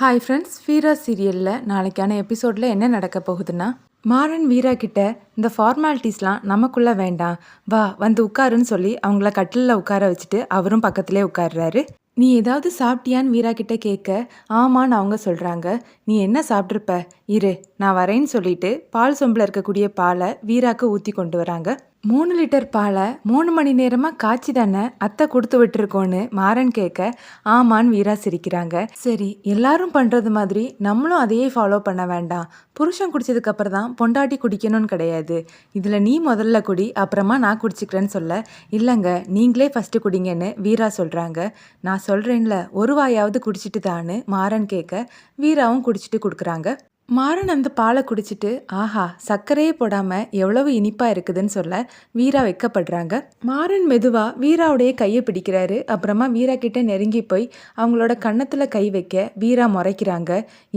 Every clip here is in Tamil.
ஹாய் ஃப்ரெண்ட்ஸ் வீரா சீரியலில் நாளைக்கான எபிசோடில் என்ன நடக்க போகுதுன்னா மாறன் வீரா கிட்ட இந்த ஃபார்மாலிட்டிஸ்லாம் நமக்குள்ளே வேண்டாம். வா வந்து உட்காருன்னு சொல்லி அவங்கள கட்டிலில் உட்கார வச்சுட்டு அவரும் பக்கத்திலே உட்கார்றாரு. நீ ஏதாவது சாப்பிட்டியான்னு வீரா கிட்ட கேட்க ஆமான்னு அவங்க சொல்கிறாங்க நீ என்ன சாப்பிட்ருப்ப இரு நான் வரேன்னு சொல்லிட்டு பால் சொம்பில் இருக்கக்கூடிய பாலை வீராக்கு ஊற்றி கொண்டு வராங்க. மூணு லிட்டர் பாலை மூணு மணி நேரமாக காய்ச்சி தானே அத்தை கொடுத்து விட்டுருக்கோன்னு மாறன் கேட்க ஆமான்னு வீரா சிரிக்கிறாங்க. சரி எல்லாரும் பண்ணுறது மாதிரி நம்மளும் அதையே ஃபாலோ பண்ண வேண்டாம். புருஷன் குடிச்சதுக்கப்புறம் தான் பொண்டாட்டி குடிக்கணும்னு கிடையாது. இதில் நீ முதல்ல குடி அப்புறமா நான் குடிச்சிக்கிறேன்னு சொல்ல. இல்லைங்க நீங்களே ஃபஸ்ட்டு குடிங்கன்னு வீரா சொல்கிறாங்க நான் சொல்கிறேன்ல ஒரு வாயாவது குடிச்சிட்டு தான்னு மாறன் கேட்க வீராவும் குடிச்சிட்டு கொடுக்குறாங்க. மாறன் அந்த பாலை குடிச்சிட்டு ஆஹா சர்க்கரையே போடாமல் எவ்வளவு இனிப்பாக இருக்குதுன்னு சொல்ல வீரா வைக்கப்படுறாங்க. மாறன் மெதுவாக வீராவுடைய கையை பிடிக்கிறாரு. அப்புறமா வீரா கிட்ட நெருங்கி போய் அவங்களோட கன்னத்தில் கை வைக்க வீரா முறைக்கிறாங்க.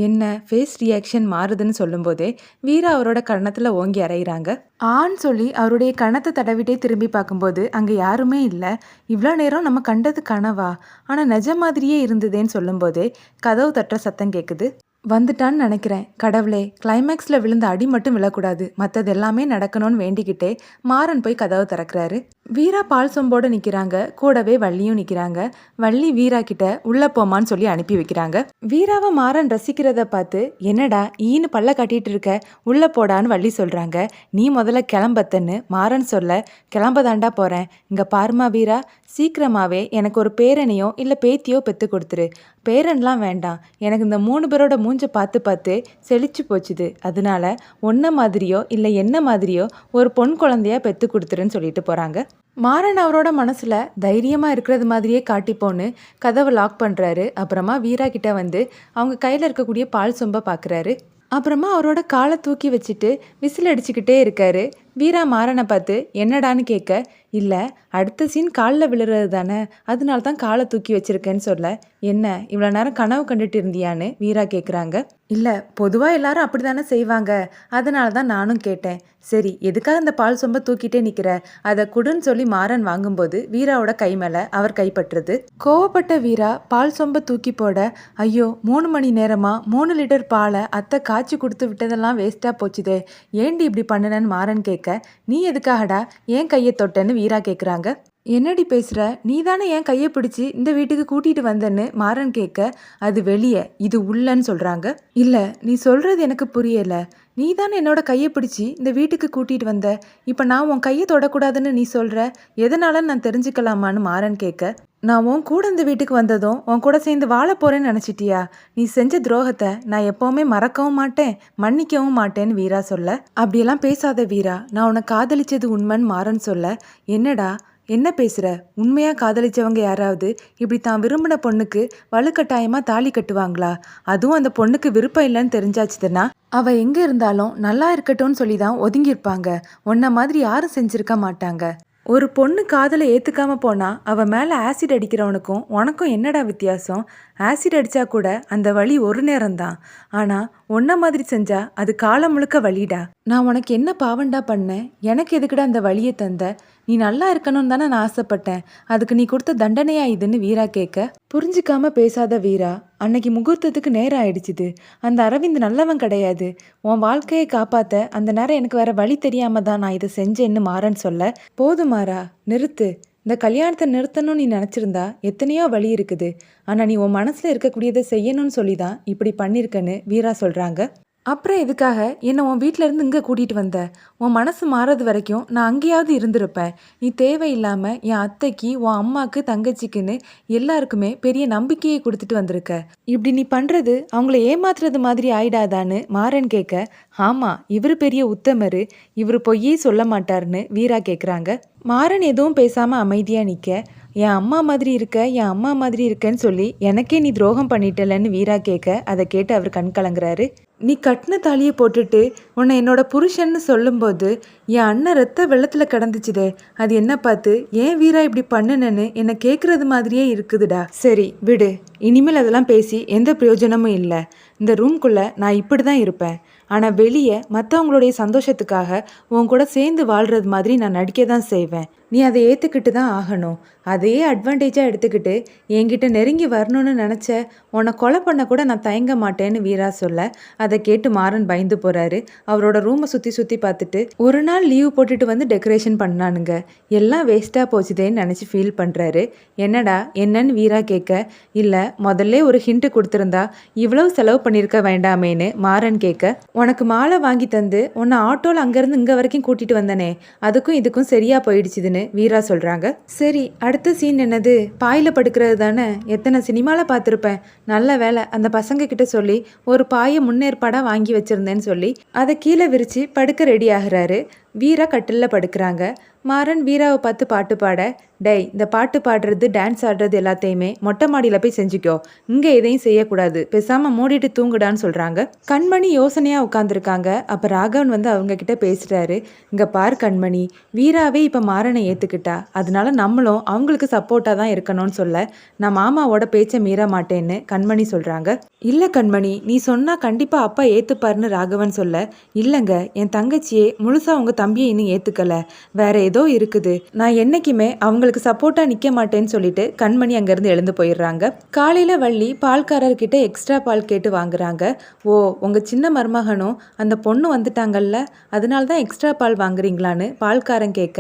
என்ன ஃபேஸ் ரியாக்ஷன் மாறுதுன்னு சொல்லும்போதே வீரா அவரோட கன்னத்தில் ஓங்கி அறையிறாங்க. ஆன்னு சொல்லி அவருடைய கணத்தை தடவிட்டே திரும்பி பார்க்கும்போது அங்கே யாருமே இல்லை. இவ்வளோ நேரம் நம்ம கண்டது கனவா? ஆனால் நிஜ மாதிரியே இருந்ததேன்னு சொல்லும்போதே கதவு தட்டுற சத்தம் கேட்குது வந்துட்டான்னு நினைக்கிறேன். கடவுளே கிளைமேக்ஸில் விழுந்த அடி மட்டும் விழக்கூடாது. மற்றது எல்லாமே நடக்கணும்னு வேண்டிக்கிட்டே மாறன் போய் கதவை திறக்கிறாரு. வீரா பால் சொம்போடு நிற்கிறாங்க கூடவே வள்ளியும் நிற்கிறாங்க வள்ளி வீரா கிட்ட உள்ள போமான்னு சொல்லி அனுப்பி வைக்கிறாங்க. வீராவை மாறன் ரசிக்கிறத பார்த்து என்னடா ஈன்னு பல்ல கட்டிட்டு இருக்க? உள்ள போடான்னு வள்ளி சொல்கிறாங்க நீ முதல்ல கிளம்பத்தன்னு மாறன் சொல்ல கிளம்பதாண்டா போகிறேன் இங்கே பாருமா வீரா சீக்கிரமாகவே எனக்கு ஒரு பேரனையோ இல்லை பேத்தியோ பெற்று கொடுத்துரு. பேரன்லாம் வேண்டாம். எனக்கு இந்த மூணு பேரோட மூஞ்சை பார்த்து பார்த்து செழிச்சு போச்சுது. அதனால ஒன்றை மாதிரியோ இல்லை என்ன மாதிரியோ ஒரு பொன் குழந்தையா பெற்று கொடுத்துருன்னு சொல்லிட்டு போகிறாங்க மாறன் அவரோட மனசில் தைரியமாக இருக்கிறது மாதிரியே காட்டிப்போன்னு கதவை லாக் பண்ணுறாரு அப்புறமா வீரா கிட்ட வந்து அவங்க கையில் இருக்கக்கூடிய பால் சொம்பை பார்க்குறாரு அப்புறமா அவரோட காலை தூக்கி வச்சுட்டு விசில் அடிச்சுக்கிட்டே இருக்காரு. வீரா மாறனை பார்த்து என்னடான்னு கேட்க இல்லை அடுத்த சீன் காலில் விழுறது தானே அதனால தான் காலை தூக்கி வச்சிருக்கேன்னு சொல்ல. என்ன இவ்வளோ நேரம் கனவு கண்டுட்டு இருந்தியான்னு வீரா கேட்குறாங்க இல்லை பொதுவாக எல்லாரும் அப்படி தானே செய்வாங்க. அதனால தான் நானும் கேட்டேன். சரி எதுக்காக இந்த பால் சொம்ப தூக்கிட்டே நிற்கிற அதை குடுன்னு சொல்லி மாறன் வாங்கும்போது வீராவோட கை மேலே அவர் கைப்பற்றுது கோவப்பட்ட வீரா பால் சொம்ப தூக்கி போட ஐயோ மூணு மணி நேரமாக மூணு லிட்டர் பாலை அத்தை காய்ச்சி கொடுத்து விட்டதெல்லாம் வேஸ்ட்டாக போச்சுதே. ஏண்டி இப்படி பண்ணுனேன்னு மாறன் கேட்க நீ எதுக்காகடா ஏன் கையை தொட்டேன்னு வீரா கேட்குறாங்க என்னடி பேசுகிற நீ தானே என் கையை பிடிச்சி இந்த வீட்டுக்கு கூட்டிகிட்டு வந்தேன்னு மாறன் கேட்க அது வெளியே இது உள்ளன்னு சொல்கிறாங்க இல்லை நீ சொல்கிறது எனக்கு புரியலை. நீ தானே என்னோட கையை பிடிச்சி இந்த வீட்டுக்கு கூட்டிகிட்டு வந்த. இப்போ நான் உன் கையை தொடக்கூடாதுன்னு நீ சொல்கிற எதனால நான் தெரிஞ்சுக்கலாமான்னு மாறன் கேட்க நான் உன் கூட இந்த வீட்டுக்கு வந்ததும் உன் கூட சேர்ந்து வாழ போகிறேன்னு நினச்சிட்டியா? நீ செஞ்ச துரோகத்தை நான் எப்போவுமே மறக்கவும் மாட்டேன் மன்னிக்கவும் மாட்டேன்னு வீரா சொல்ல. அப்படியெல்லாம் பேசாத வீரா நான் உன்னை காதலிச்சது உண்மைன்னு மாறன்னு சொல்ல. என்னடா என்ன பேசுகிற உண்மையாக காதலிச்சவங்க யாராவது இப்படி தான் விரும்பின பொண்ணுக்கு வலுக்கட்டாயமாக தாலி கட்டுவாங்களா? அதுவும் அந்த பொண்ணுக்கு விருப்பம் இல்லைன்னு தெரிஞ்சாச்சுதுன்னா அவள் எங்கே இருந்தாலும் நல்லா இருக்கட்டும்னு சொல்லி தான் ஒதுங்கியிருப்பாங்க. உன்ன மாதிரி யாரும் செஞ்சுருக்க மாட்டாங்க. ஒரு பொண்ணு காதலை ஏற்றுக்காம போனால் அவள் மேலே ஆசிட் அடிக்கிறவனுக்கும் உனக்கும் என்னடா வித்தியாசம்? ஆசிட் அடித்தா கூட அந்த வழி ஒரு நேரம்தான் ஆனால் ஒன்றை மாதிரி செஞ்சால் அது காலம் முழுக்க வழிடா நான் உனக்கு என்ன பாவண்டா பண்ணேன் எனக்கு எதுக்குடா அந்த வழியை தந்த? நீ நல்லா இருக்கணும்னு தானே நான் ஆசைப்பட்டேன். அதுக்கு நீ கொடுத்த தண்டனையா இதுன்னு வீரா கேட்க. புரிஞ்சுக்காம பேசாத வீரா அன்னைக்கு முகூர்த்தத்துக்கு நேரம் ஆயிடுச்சுது. அந்த அரவிந்த் நல்லவன் கிடையாது. உன் வாழ்க்கையை காப்பாத்த அந்த நேரம் எனக்கு வேற வழி தெரியாம தான் நான் இதை செஞ்சேன்னு மாறன்னு சொல்ல. போதுமாறா நிறுத்து. இந்த கல்யாணத்தை நிறுத்தணும்னு நீ நினச்சிருந்தா எத்தனையோ வழி இருக்குது. ஆனால் நீ உன் மனசில் இருக்கக்கூடியதை செய்யணும்னு சொல்லி தான் இப்படி பண்ணியிருக்கன்னு வீரா சொல்கிறாங்க அப்புறம் எதுக்காக? என்னை உன் வீட்டிலேருந்து இங்கே கூட்டிகிட்டு வந்த? உன் மனசு மாறது வரைக்கும் நான் அங்கேயாவது இருந்திருப்பேன். நீ தேவையில்லாமல் என் அத்தைக்கு உன் அம்மாவுக்கு தங்கச்சிக்குன்னு எல்லாருக்குமே பெரிய நம்பிக்கையை கொடுத்துட்டு வந்திருக்க. இப்படி நீ பண்ணுறது அவங்கள ஏமாத்துறது மாதிரி ஆயிடாதான்னு மாறன் கேட்க ஆமாம் இவர் பெரிய உத்தமர். இவர் பொய்யே சொல்ல மாட்டார்னு வீரா கேட்குறாங்க மாறன் எதுவும் பேசாமல் அமைதியாக நிற்க என் அம்மா மாதிரி இருக்க என் அம்மா மாதிரி இருக்கேன்னு சொல்லி எனக்கே நீ துரோகம் பண்ணிட்டலன்னு வீரா கேட்க அதை கேட்டு அவர் கண் கலங்குறாரு. நீ கட்டின தாலியை போட்டுட்டு உன்னை என்னோட புருஷன்னு சொல்லும்போது என் அண்ணன் ரத்த வெள்ளத்தில் கிடந்துச்சுதே அது என்ன பார்த்து ஏன் வீரா இப்படி பண்ணுனேன்னு என்னை கேட்குறது மாதிரியே இருக்குதுடா. சரி விடு. இனிமேல் அதெல்லாம் பேசி எந்த பிரயோஜனமும் இல்லை. இந்த ரூம்குள்ளே நான் இப்படி தான் இருப்பேன். ஆனால் வெளியே மற்றவங்களுடைய சந்தோஷத்துக்காக உன் கூட சேர்ந்து வாழ்கிறது மாதிரி நான் நடிக்க தான் செய்வேன். நீ அதை ஏற்றுக்கிட்டு தான் ஆகணும். அதையே அட்வான்டேஜாக எடுத்துக்கிட்டு என்கிட்ட நெருங்கி வரணும்னு நினச்ச உன்னை கொலை பண்ண கூட நான் தயங்க மாட்டேன்னு வீரா சொல்ல அதை கேட்டு மாறன் பயந்து போகிறாரு அவரோட ரூமை சுற்றி சுற்றி பார்த்துட்டு ஒரு நாள் லீவ் போட்டுட்டு வந்து டெக்கரேஷன் பண்ணானுங்க. எல்லாம் வேஸ்ட்டாக போச்சுதேன்னு நினச்சி ஃபீல் பண்ணுறாரு என்னடா என்னன்னு வீரா கேட்க இல்லை முதல்ல ஒரு ஹிண்ட்டு கொடுத்துருந்தா இவ்வளவு செலவு பண்ணியிருக்க வேண்டாமேன்னு மாறன் கேட்க உனக்கு மாலை வாங்கி தந்து உன்னை ஆட்டோவில் அங்கேருந்து இங்கே வரைக்கும் கூட்டிகிட்டு வந்தனே. அதுக்கும் இதுக்கும் சரியாக போயிடுச்சுதுன்னு வீரா சொல்கிறாங்க சரி அடுத்த சீன் என்னது? பாயில் படுக்கிறது தானே? எத்தனை சினிமாவில் பார்த்துருப்பேன். நல்ல வேலை. அந்த பசங்க கிட்ட சொல்லி ஒரு பாயை முன்னேற்பாடாக வாங்கி வச்சுருந்தேன்னு சொல்லி அதை கீழே விரித்து படுக்க ரெடி ஆகுறாரு. வீரா கட்டிலில் படுக்கிறாங்க. மாறன் வீராவை பார்த்து பாட்டு பாட டேய் இந்த பாட்டு பாடுறது டான்ஸ் ஆடுறது எல்லாத்தையுமே மொட்டை மாடியில் போய் செஞ்சுக்கோ. இங்கே எதையும் செய்யக்கூடாது. பேசாமல் மூடிட்டு தூங்குடான்னு சொல்கிறாங்க கண்மணி யோசனையாக உட்காந்துருக்காங்க அப்போ ராகவன் வந்து அவங்கக்கிட்ட பேசுகிறாரு இங்கே பார் கண்மணி வீராவே இப்போ மாறனை ஏற்றுக்கிட்டா அதனால நம்மளும் அவங்களுக்கு சப்போர்ட்டாக தான் இருக்கணும்னு சொல்ல நான் மாமாவோட பேச்சை மீற மாட்டேன்னு கண்மணி சொல்கிறாங்க இல்லை கண்மணி நீ சொன்னால் கண்டிப்பாக அப்பா ஏற்றுப்பாருன்னு ராகவன் சொல்ல இல்லைங்க என் தங்கச்சியே முழுசாக உங்கள் தம்பியை இன்னும் ஏற்றுக்கல வேற ஏதோ இருக்குது. நான் என்றைக்குமே அவங்களுக்கு சப்போர்ட்டாக நிற்க மாட்டேன்னு சொல்லிட்டு கண்மணி அங்கேருந்து எழுந்து போயிடுறாங்க. காலையில் வள்ளி பால்காரர்கிட்ட எக்ஸ்ட்ரா பால் கேட்டு வாங்குறாங்க. ஓ உங்கள் சின்ன மருமகனும் அந்த பொண்ணு வந்துட்டாங்கல்ல? அதனால தான் எக்ஸ்ட்ரா பால் வாங்குறீங்களான்னு பால்காரன் கேட்க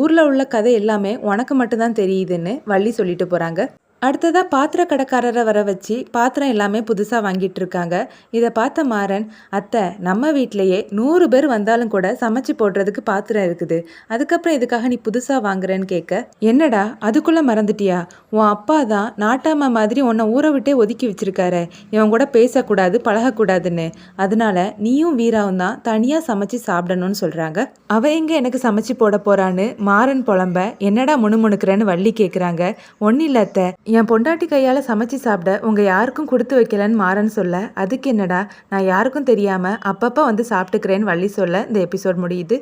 ஊரில் உள்ள கதை எல்லாமே உனக்கு மட்டும்தான் தெரியுதுன்னு வள்ளி சொல்லிட்டு போகிறாங்க அடுத்ததாக பாத்திர கடைக்காரரை வர வச்சு பாத்திரம் எல்லாமே புதுசாக வாங்கிட்டு இருக்காங்க இதை பார்த்த மாறன் அத்தை நம்ம வீட்டிலையே நூறு பேர் வந்தாலும் கூட சமைச்சு போடுறதுக்கு பாத்திரம் இருக்குது. அதுக்கப்புறம் இதுக்காக நீ புதுசாக வாங்குறேன்னு கேட்க என்னடா அதுக்குள்ளே மறந்துட்டியா? உன் அப்பா தான் நாட்டாமா மாதிரி உன்னை ஊற விட்டே ஒதுக்கி வச்சிருக்காரு. இவன் கூட பேசக்கூடாது பழகக்கூடாதுன்னு. அதனால நீயும் வீராவும் தான் தனியாக சமைச்சு சாப்பிடணும்னு சொல்கிறாங்க அவ எங்கே எனக்கு சமைச்சு போட போறான்னு மாறன் புலம்ப என்னடா முணுமுணுக்கிறேன்னு வள்ளி கேட்குறாங்க ஒன்றும் இல்லை அத்தை. என் பொண்டாட்டி கையால் சமைச்சு சாப்பிட உங்கள் யாருக்கும் கொடுத்து வைக்கலன்னு மாறன் சொல்ல அதுக்கு என்னடா? நான் யாருக்கும் தெரியாமல் அப்பப்போ வந்து சாப்பிட்டுக்கிறேன்னு வள்ளி சொல்ல இந்த எபிசோட் முடியுது.